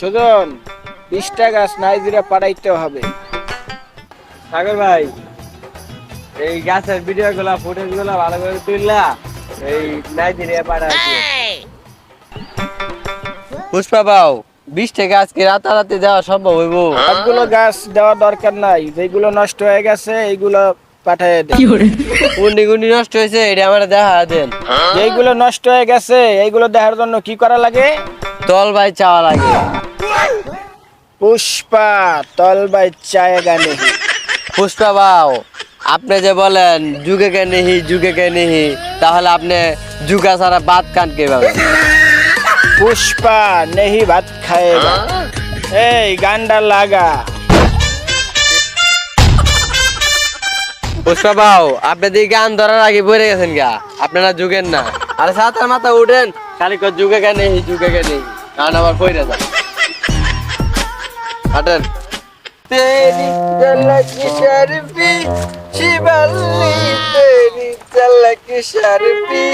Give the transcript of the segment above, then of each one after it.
সুজন বিশটা গাছ নাইজেরিয়া পাঠাইতে হবে। সাগর ভাই এই গাছের ভিডিও গুলা ফুটেজগুলা ভালো করে তুললা এই নাইজেরিয়া পাঠাচ্ছি পুষ্পা বাউ বিশ থেকে আজকে রাতারাতি দেওয়া সম্ভব হইব? সবগুলো গাছ দেওয়ার দরকার নাই যেগুলো নষ্ট হয়ে গেছে এইগুলো পাঠিয়ে দেন গুন্ডি গুন্ডি নষ্ট হয়েছে এটা আমার দেখা দেন। যেইগুলো নষ্ট হয়ে গেছে এইগুলো দেখার জন্য কি করা লাগে? দল ভাই চাওয়া লাগে। পুষ্পা তলবাই চায় গানে পুষ্পা বাউ আপনি যে বলেন যুগে কে নেহি যুগে কে নেহি তাহলে আপনি যুগা ছাড়া বাদ কান কে পাবেন পুষ্পা নেহি ভাত খায়েগা এই গান্ডা লাগা। পুষ্পা বাউ আপনি দিয়ে গান ধরার আগে পড়ে গেছেন গা আপনারা যুগেন না। আরে সাতার মাথা উঠেন খালি যুগে কে নেহি যুগে কে নেহি গান আবার পড়ে যান। হাঁটেন। তেরি ঝলক শরফি শিবল্লি তেরি ঝলক শরফি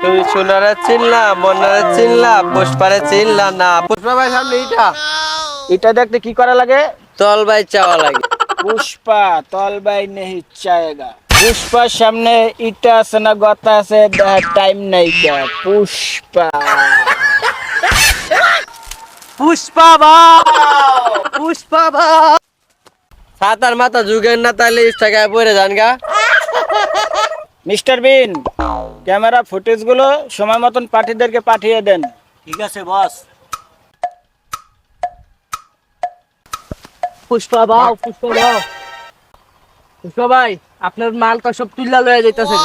তুমি সোনারে চিনলা মনারে চিনলা পুষ্পারে চিনলা না। পুষ্পা ভাই সামনে ইটা এটা দেখতে কি করা লাগে? তল ভাই চাওয়া লাগে। পুষ্পা তলবাই নেহি চায়গা। পুষ্পার সামনে ইটা আছে না গতা আছে টাইম নাই পুষ্পা। পুষ্পা পুষ্পা সাতার মাথা যুগেন না তাহলে টাকায় পড়ে যান গা। মিস্টার বিন ক্যামেরা ফুটেজগুলো সময় মতন পার্টিদেরকে পাঠিয়ে দেন। ঠিক আছে বস। পুষ্পা বাও পুষ্পা বাও পুষ্পা ভাই আপনার মাল তো সব তুল্লা লয়ে যাইতাছে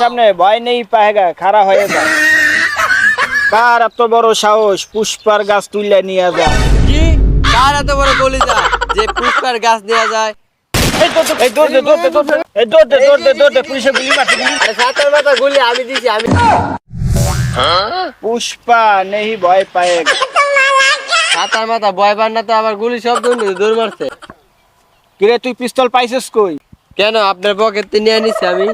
সামনে ভয় নেই পাহেগা খাড়া হয়ে যা কার এত বড় সাহস? পুষ্পার গাছ তুলে নিয়ে যা। কি? কার এত বড় বলি যা যে পুষ্পার গাছ যায়? গুলি গুলি। গুলি পুষ্পা নেই ভয় সাতার মাথা ভয় পান না তো আবার গুলি সব দৌড় দৌড় মারছে। কিরে তুই পিস্তল পাইছিস কই? কেন? আপনার পকেট নিয়ে নিছি আমি।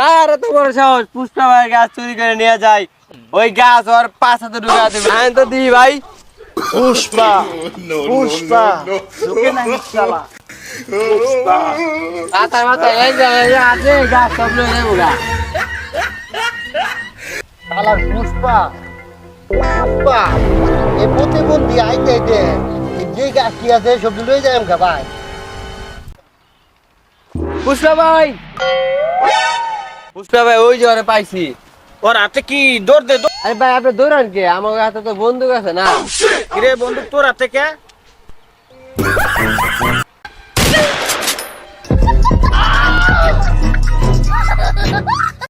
কার এত বড় সাহস? পুষ্পা ভাই গাছ চুরি করে নিয়ে যায় ওই গাছ ওর পাঁচ হাতে ঢুকা দেবে। আমি তো দিই ভাই। পুষ্পা। পুষ্পা। ঢুকে নাই শালা। পুষ্পা। সাতার মাথা এই যে এই আছে গাছ সব লয়ে যাব গা শালার পুষ্পা। পুষ্পা। এ প্রতিবন্ধী আইতে আইতে। যে গাছ কি আছে সব লয়ে যায় আমকা ভাই। পুষ্পা ভাই! পুষ্পা ভাই ওই জ্বরে পাইছি। ওর হাতে কি দৌড় দে আরে ভাই আপনি দৌড়ান কে? আমার হাতে তো বন্দুক আছে না? রে বন্দুক তোর হাতে কে?